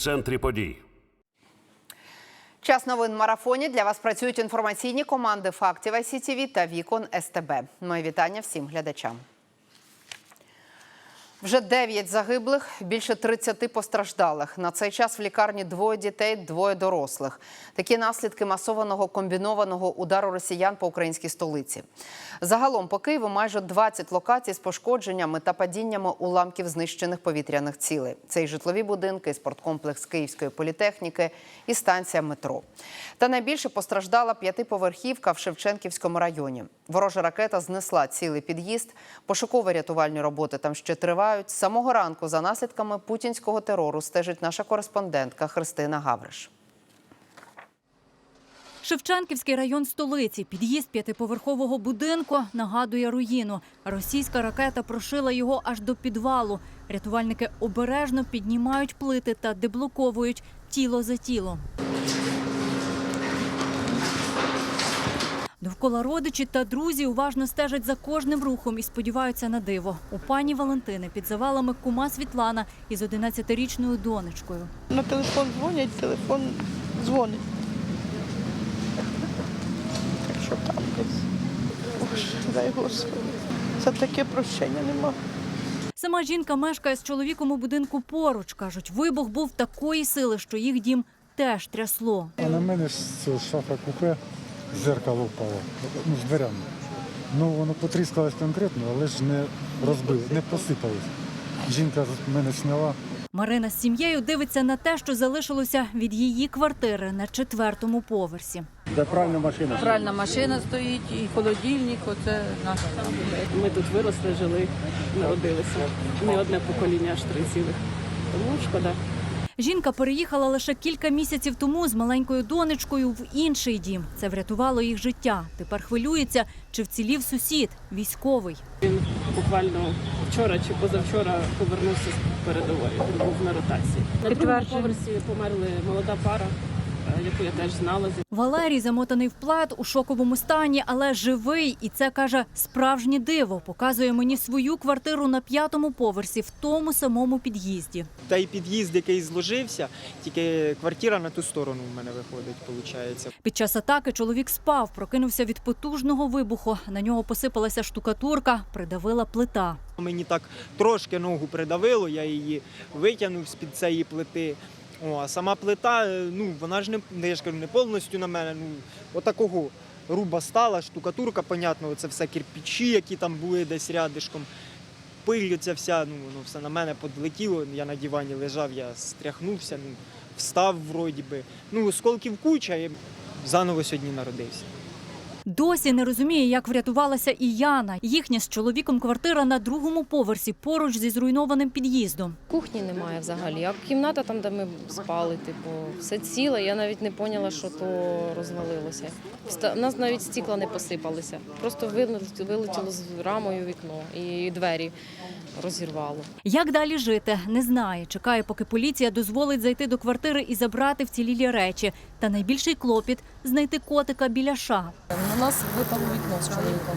центрі подій. Час новин марафоні для вас працюють інформаційні команди фактів ICTV та Вікон СТБ. Моє вітання всім глядачам. Вже 9 загиблих, більше 30 постраждалих. На цей час в лікарні двоє дітей, двоє дорослих. Такі наслідки масованого комбінованого удару росіян по українській столиці. Загалом по Києву майже 20 локацій з пошкодженнями та падіннями уламків знищених повітряних цілей. Це і житлові будинки, і спорткомплекс Київської політехніки, і станція метро. Та найбільше постраждала п'ятиповерхівка в Шевченківському районі. Ворожа ракета знесла цілий під'їзд. Пошуково-рятувальні роботи там ще тривають. З самого ранку за наслідками путінського терору стежить наша кореспондентка Христина Гавриш. Шевченківський район столиці. Під'їзд п'ятиповерхового будинку нагадує руїну. Російська ракета прошила його аж до підвалу. Рятувальники обережно піднімають плити та деблоковують тіло за тілом. Довкола родичі та друзі уважно стежать за кожним рухом і сподіваються на диво. У пані Валентини під завалами кума Світлана із 11-річною донечкою. На телефон дзвонять, телефон дзвонить. Так що там десь. Дай Господи. Це таке прощення нема. Сама жінка мешкає з чоловіком у будинку поруч. Кажуть, вибух був такої сили, що їх дім теж трясло. А на мене шафа купе зеркало впало, ну, з дверями. Ну, воно потріскалось конкретно, але ж не розбилось, не посипалось. Жінка з мене сняла. Марина з сім'єю дивиться на те, що залишилося від її квартири на четвертому поверсі. Пральна машина стоїть і холодильник, оце наша. Ми тут виросли, жили, народилися. Не одне покоління, аж три цілих. Тому шкода. Жінка переїхала лише кілька місяців тому з маленькою донечкою в інший дім. Це врятувало їх життя. Тепер хвилюється, чи вцілів сусід, військовий. Він буквально вчора чи позавчора повернувся з передової. Він був на ротації. На другому поверсі померли молода пара, яку я теж знала. Валерій замотаний в плед у шоковому стані, але живий. І це каже справжнє диво. Показує мені свою квартиру на п'ятому поверсі в тому самому під'їзді. Та й під'їзд, який зложився, тільки квартира на ту сторону в мене виходить, виходить. Під час атаки чоловік спав, прокинувся від потужного вибуху. На нього посипалася штукатурка, придавила плита. Мені так трошки ногу придавило, я її витягнув з-під цієї плити. О, а сама плита, е, ну вона ж не я ж кажу, не повністю на мене. Ну, отакого руба стала, штукатурка, понятно, це все кирпичі, які там були десь рядишком. Пиль ця вся, ну воно все на мене подлетіло. Я на дивані лежав, я стряхнувся, ну, встав вроді би. Ну, осколків куча і заново сьогодні народився. Досі не розуміє, як врятувалася і Яна. Їхня з чоловіком квартира на другому поверсі, поруч зі зруйнованим під'їздом. Кухні немає взагалі, а кімната там, де ми спали, типу, все ціле. Я навіть не поняла, що то розвалилося. У нас навіть стікла не посипалися. Просто вилетіло, з рамою вікно і двері розірвало. Як далі жити, не знає. Чекає, поки поліція дозволить зайти до квартири і забрати вцілілі речі. Та найбільший клопіт знайти котика біляша. Нас випало вікно з чоловіком.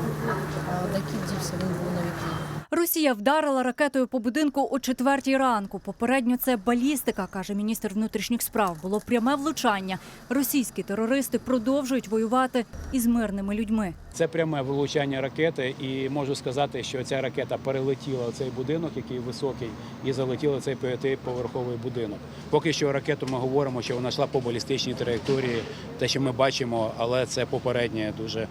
Кіт дівся, він був на вікні. Росія вдарила ракетою по будинку о четвертій ранку. Попередньо це балістика, каже міністр внутрішніх справ. Було пряме влучання. Російські терористи продовжують воювати із мирними людьми. Це пряме влучання ракети, і можу сказати, що ця ракета перелетіла цей будинок, який високий, і залетіла цей п'ятиповерховий будинок. Поки що ракету ми говоримо, що вона йшла по балістичній траєкторії, те, що ми бачимо, але це попередня, дуже,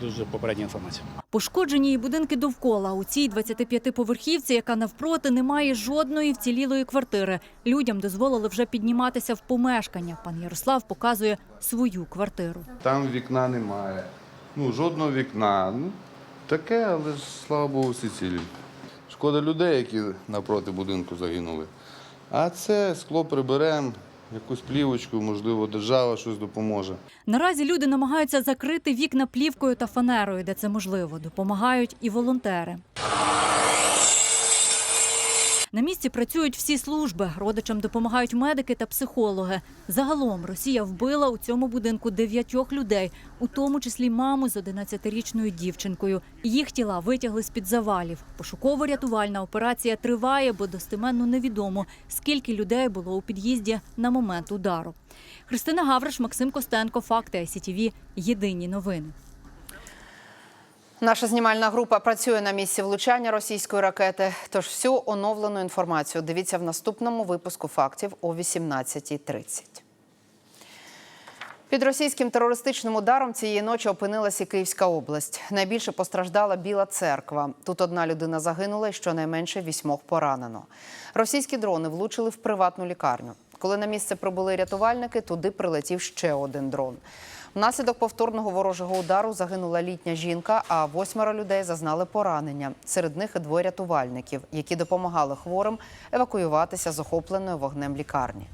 дуже попередня інформація. Пошкоджені і будинки довкола. У цій 25-поверхівці, яка навпроти, немає жодної вцілілої квартири. Людям дозволили вже підніматися в помешкання. Пан Ярослав показує свою квартиру. Там вікна немає. Ну, жодного вікна. Ну, таке, але ж слава Богу, всі цілі. Шкода людей, які напроти будинку загинули. А це скло приберемо, якусь плівочку, можливо, держава щось допоможе. Наразі люди намагаються закрити вікна плівкою та фанерою, де це можливо. Допомагають і волонтери. На місці працюють всі служби. Родичам допомагають медики та психологи. Загалом Росія вбила у цьому будинку дев'ятьох людей, у тому числі маму з 11-річною дівчинкою. Їх тіла витягли з під завалів. Пошуково-рятувальна операція триває, бо достеменно невідомо, скільки людей було у під'їзді на момент удару. Христина Гавриш, Максим Костенко, Факти ICTV. Єдині новини. Наша знімальна група працює на місці влучання російської ракети. Тож всю оновлену інформацію дивіться в наступному випуску фактів о 18.30. Під російським терористичним ударом цієї ночі опинилася Київська область. Найбільше постраждала Біла церква. Тут одна людина загинула і щонайменше вісьмох поранено. Російські дрони влучили в приватну лікарню. Коли на місце прибули рятувальники, туди прилетів ще один дрон. Внаслідок повторного ворожого удару загинула літня жінка, а восьмеро людей зазнали поранення. Серед них і двоє рятувальників, які допомагали хворим евакуюватися з охопленої вогнем лікарні.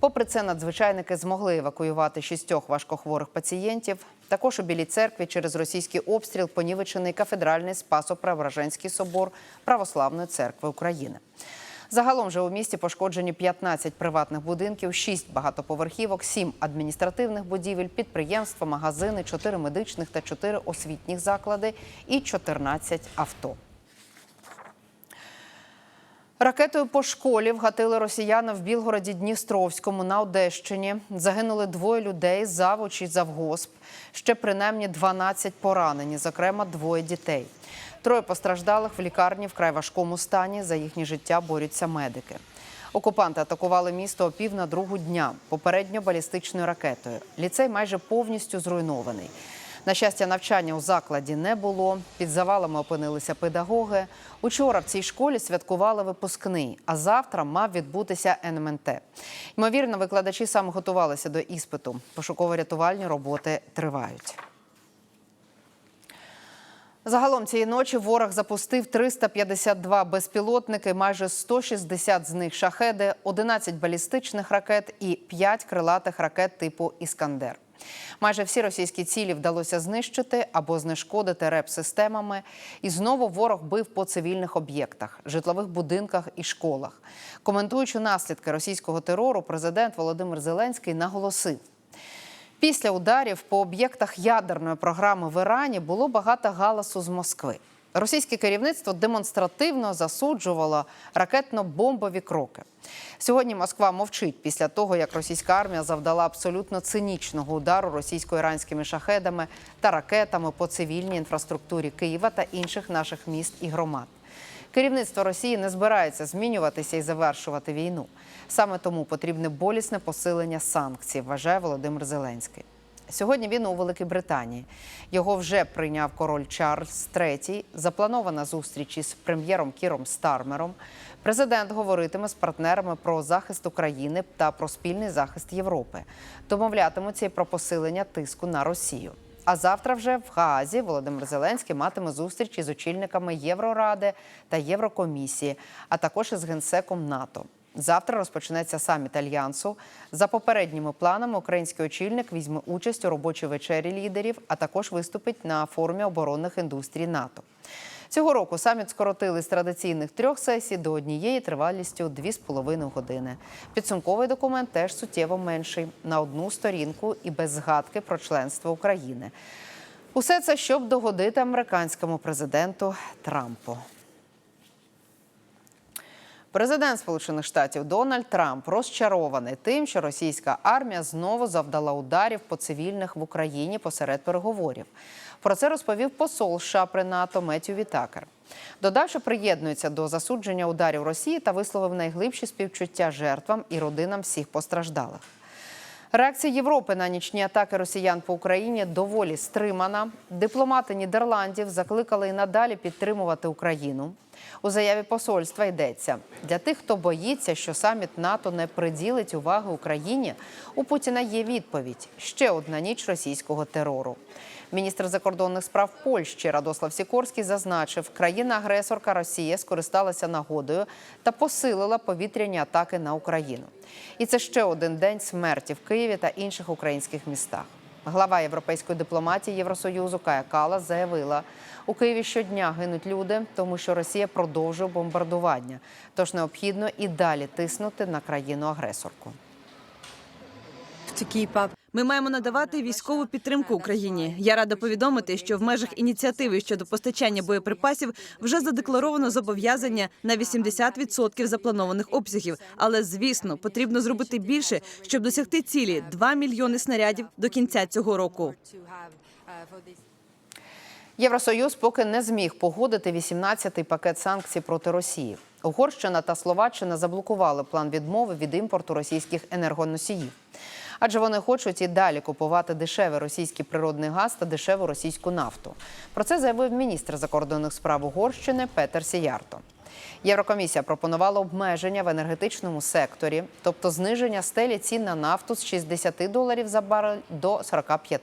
Попри це, надзвичайники змогли евакуювати шістьох важкохворих пацієнтів. Також у Білій церкві через російський обстріл понівечений кафедральний Спасо-Преображенський собор Православної церкви України. Загалом же у місті пошкоджені 15 приватних будинків, 6 багатоповерхівок, 7 адміністративних будівель, підприємства, магазини, 4 медичних та 4 освітніх заклади і 14 авто. Ракетою по школі вгатили росіяни в Білгороді Дністровському на Одещині. Загинули двоє людей, завуч і завгосп. Ще принаймні 12 поранені, зокрема двоє дітей. Троє постраждалих в лікарні вкрай важкому стані. За їхнє життя борються медики. Окупанти атакували місто о пів на другу дня попередньо балістичною ракетою. Ліцей майже повністю зруйнований. На щастя, навчання у закладі не було. Під завалами опинилися педагоги. Учора в цій школі святкували випускний, а завтра мав відбутися НМНТ. Ймовірно, викладачі саме готувалися до іспиту. Пошуково-рятувальні роботи тривають. Загалом цієї ночі ворог запустив 352 безпілотники, майже 160 з них шахеди, 11 балістичних ракет і 5 крилатих ракет типу Іскандер. Майже всі російські цілі вдалося знищити або знешкодити реп-системами. І знову ворог бив по цивільних об'єктах, житлових будинках і школах. Коментуючи наслідки російського терору, президент Володимир Зеленський наголосив. Після ударів по об'єктах ядерної програми в Ірані було багато галасу з Москви. Російське керівництво демонстративно засуджувало ракетно-бомбові кроки. Сьогодні Москва мовчить після того, як російська армія завдала абсолютно цинічного удару російсько-іранськими шахедами та ракетами по цивільній інфраструктурі Києва та інших наших міст і громад. Керівництво Росії не збирається змінюватися і завершувати війну. Саме тому потрібне болісне посилення санкцій, вважає Володимир Зеленський. Сьогодні він у Великій Британії. Його вже прийняв король Чарльз III. Запланована зустріч із прем'єром Кіром Стармером. Президент говоритиме з партнерами про захист України та про спільний захист Європи. Домовлятимуться і про посилення тиску на Росію. А завтра вже в Гаазі Володимир Зеленський матиме зустріч із очільниками Євроради та Єврокомісії, а також із генсеком НАТО. Завтра розпочнеться саміт альянсу. За попередніми планами український очільник візьме участь у робочій вечері лідерів, а також виступить на форумі оборонних індустрій НАТО. Цього року саміт скоротили з традиційних трьох сесій до однієї тривалістю 2,5 години. Підсумковий документ теж суттєво менший на одну сторінку і без згадки про членство України. Усе це щоб догодити американському президенту Трампу. Президент Сполучених Штатів Дональд Трамп розчарований тим, що російська армія знову завдала ударів по цивільних в Україні посеред переговорів. Про це розповів посол США при НАТО Меттю Вітакер. Додав, що приєднується до засудження ударів Росії та висловив найглибші співчуття жертвам і родинам всіх постраждалих. Реакція Європи на нічні атаки росіян по Україні доволі стримана. Дипломати Нідерландів закликали і надалі підтримувати Україну. У заяві посольства йдеться для тих, хто боїться, що саміт НАТО не приділить уваги Україні. У Путіна є відповідь: ще одна ніч російського терору. Міністр закордонних справ Польщі Радослав Сікорський зазначив, країна-агресорка Росія скористалася нагодою та посилила повітряні атаки на Україну. І це ще один день смерті в Києві та інших українських містах. Глава європейської дипломатії Євросоюзу Кая Калас заявила, у Києві щодня гинуть люди, тому що Росія продовжує бомбардування. Тож необхідно і далі тиснути на країну-агресорку. Ми маємо надавати військову підтримку Україні. Я рада повідомити, що в межах ініціативи щодо постачання боєприпасів вже задекларовано зобов'язання на 80% запланованих обсягів. Але звісно, потрібно зробити більше, щоб досягти цілі 2 мільйони снарядів до кінця цього року. Євросоюз поки не зміг погодити 18-й пакет санкцій проти Росії. Угорщина та Словаччина заблокували план відмови від імпорту російських енергоносіїв. Адже вони хочуть і далі купувати дешевий російський природний газ та дешеву російську нафту. Про це заявив міністр закордонних справ Угорщини Петер Сіярто. Єврокомісія пропонувала обмеження в енергетичному секторі, тобто зниження стелі цін на нафту з 60 доларів за барель до 45,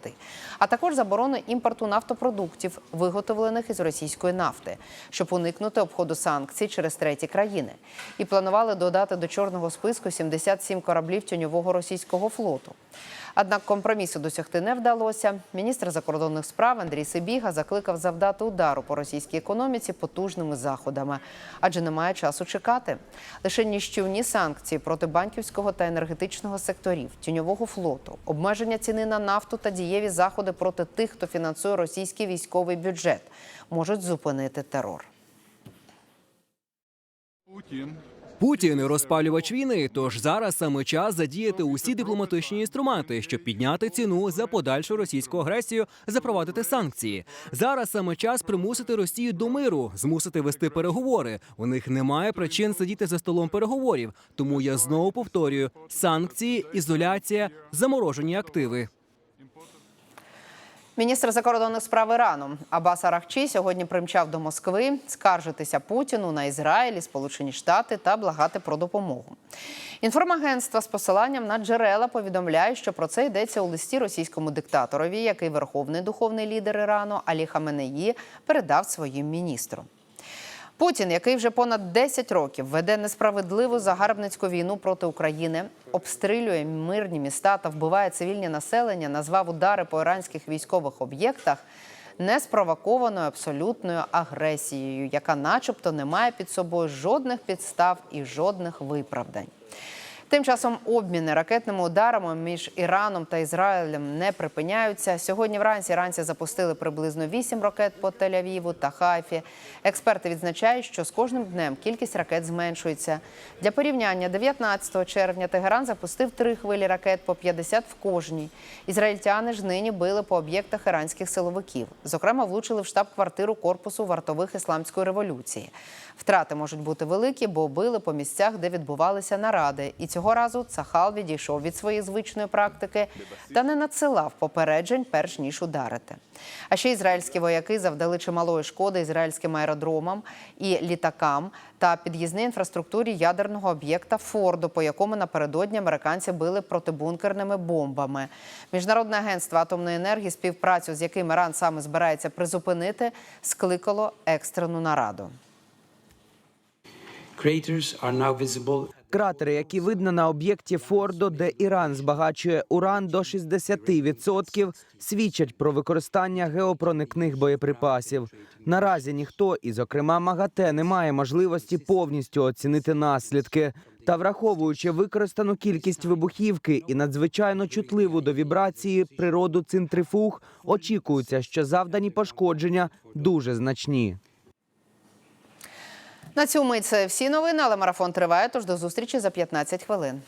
а також заборону імпорту нафтопродуктів, виготовлених із російської нафти, щоб уникнути обходу санкцій через треті країни. І планували додати до чорного списку 77 кораблів тіньового російського флоту. Однак компромісу досягти не вдалося. Міністр закордонних справ Андрій Сибіга закликав завдати удару по російській економіці потужними заходами, адже немає часу чекати. Лише ніщівні санкції проти банківського та енергетичного секторів, тіньового флоту, обмеження ціни на нафту та дієві заходи проти тих, хто фінансує російський військовий бюджет, можуть зупинити терор. Путін розпалювач війни. Тож зараз саме час задіяти усі дипломатичні інструменти, щоб підняти ціну за подальшу російську агресію, запровадити санкції. Зараз саме час примусити Росію до миру, змусити вести переговори. У них немає причин сидіти за столом переговорів. Тому я знову повторюю: санкції, ізоляція, заморожені активи. Міністр закордонних справ Ірану Абас Арахчі сьогодні примчав до Москви скаржитися Путіну на Ізраїль, Сполучені Штати та благати про допомогу. Інформагентство з посиланням на джерела повідомляє, що про це йдеться у листі російському диктаторові, який верховний духовний лідер Ірану Алі Хаменеї передав своїм міністру. Путін, який вже понад 10 років веде несправедливу загарбницьку війну проти України, обстрілює мирні міста та вбиває цивільне населення, назвав удари по іранських військових об'єктах неспровокованою абсолютною агресією, яка, начебто, не має під собою жодних підстав і жодних виправдань. Тим часом обміни ракетними ударами між Іраном та Ізраїлем не припиняються. Сьогодні вранці іранці запустили приблизно 8 ракет по Тель-Авіву та Хайфі. Експерти відзначають, що з кожним днем кількість ракет зменшується. Для порівняння 19 червня Тегеран запустив три хвилі ракет по 50 в кожній. Ізраїльтяни ж нині били по об'єктах іранських силовиків. Зокрема, влучили в штаб-квартиру корпусу вартових ісламської революції. Втрати можуть бути великі, бо били по місцях, де відбувалися наради. І цього разу Цахал відійшов від своєї звичної практики та не надсилав попереджень, перш ніж ударити. А ще ізраїльські вояки завдали чималої шкоди ізраїльським аеродромам і літакам та під'їзній інфраструктурі ядерного об'єкта Фордо, по якому напередодні американці били протибункерними бомбами. Міжнародне агентство атомної енергії, співпрацю з яким Іран саме збирається призупинити, скликало екстрену нараду. Кратери, які видно на об'єкті Фордо, де Іран збагачує уран до 60%, свідчать про використання геопроникних боєприпасів. Наразі ніхто, і зокрема МАГАТЕ, не має можливості повністю оцінити наслідки. Та враховуючи використану кількість вибухівки і надзвичайно чутливу до вібрації природу центрифуг, очікується, що завдані пошкодження дуже значні. На цьому і це всі новини, але марафон триває. Тож до зустрічі за 15 хвилин.